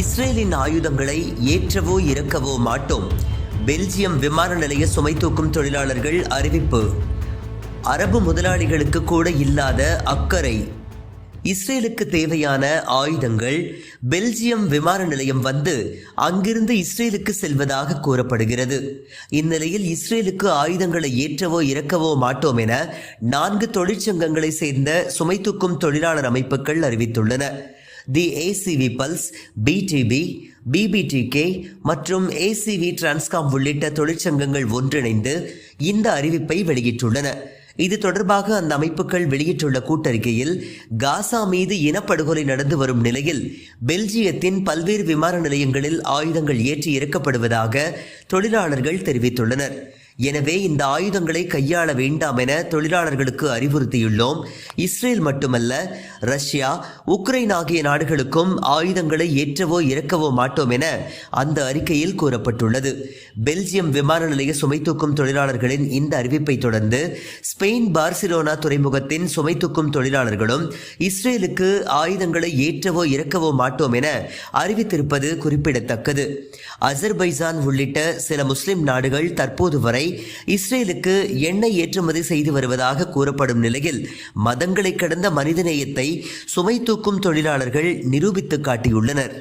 இஸ்ரேலின் ஆயுதங்களை ஏற்றவோ இறக்கவோ மாட்டோம். பெல்ஜியம் விமான நிலைய சுமை தூக்கும் தொழிலாளர்கள் அறிவிப்பு. அரபு முதலாளிகளுக்கு கூட இல்லாத அக்கறை. இஸ்ரேலுக்கு தேவையான ஆயுதங்கள் பெல்ஜியம் விமான நிலையம் வந்து அங்கிருந்து இஸ்ரேலுக்கு செல்வதாக கூறப்படுகிறது. இந்நிலையில் இஸ்ரேலுக்கு ஆயுதங்களை ஏற்றவோ இறக்கவோ மாட்டோம் என நான்கு தொழிற்சங்கங்களை சேர்ந்த சுமை தூக்கும் தொழிலாளர் அமைப்புகள் அறிவித்துள்ளன. The ACV pulse PDP PPDK மற்றும் ஏசிவி டிரான்ஸ்காம் உள்ளிட்ட தொழிற்சங்கங்கள் ஒன்றிணைந்து இந்த அறிவிப்பை வெளியிட்டுள்ளன. இது தொடர்பாக அந்த அமைப்புகள் வெளியிட்டுள்ள கூட்டறிக்கையில் காசா மீது இனப்படுகொலை நடந்து வரும் நிலையில் பெல்ஜியத்தின் பல்வேறு விமான நிலையங்களில் ஆயுதங்கள் ஏற்றி இறக்கப்படுவதாக தொழிலாளர்கள் தெரிவித்துள்ளனர். எனவே இந்த ஆயுதங்களை கையாள வேண்டாம் என தொழிலாளர்களுக்கு அறிவுறுத்தியுள்ளோம். இஸ்ரேல் மட்டுமல்ல ரஷ்யா உக்ரைன் ஆகிய நாடுகளுக்கும் ஆயுதங்களை ஏற்றவோ இறக்கவோ மாட்டோம் என அந்த அறிக்கையில் கூறப்பட்டுள்ளது. பெல்ஜியம் விமான நிலைய சுமை தூக்கும் தொழிலாளர்களின் இந்த அறிவிப்பை தொடர்ந்து ஸ்பெயின் பார்சிலோனா துறைமுகத்தின் சுமை தூக்கும் தொழிலாளர்களும் இஸ்ரேலுக்கு ஆயுதங்களை ஏற்றவோ இறக்கவோ மாட்டோம் என அறிவித்திருப்பது குறிப்பிடத்தக்கது. அசர்பைசான் உள்ளிட்ட சில முஸ்லிம் நாடுகள் தற்போது வரை இஸ்ரேலுக்கு எண்ணெய் ஏற்றுமதி செய்து வருவதாக கூறப்படும் நிலையில் மதங்களை கடந்த மனிதநேயத்தை சுமை தூக்கும் தொழிலாளர்கள் நிரூபித்து காட்டியுள்ளனர்.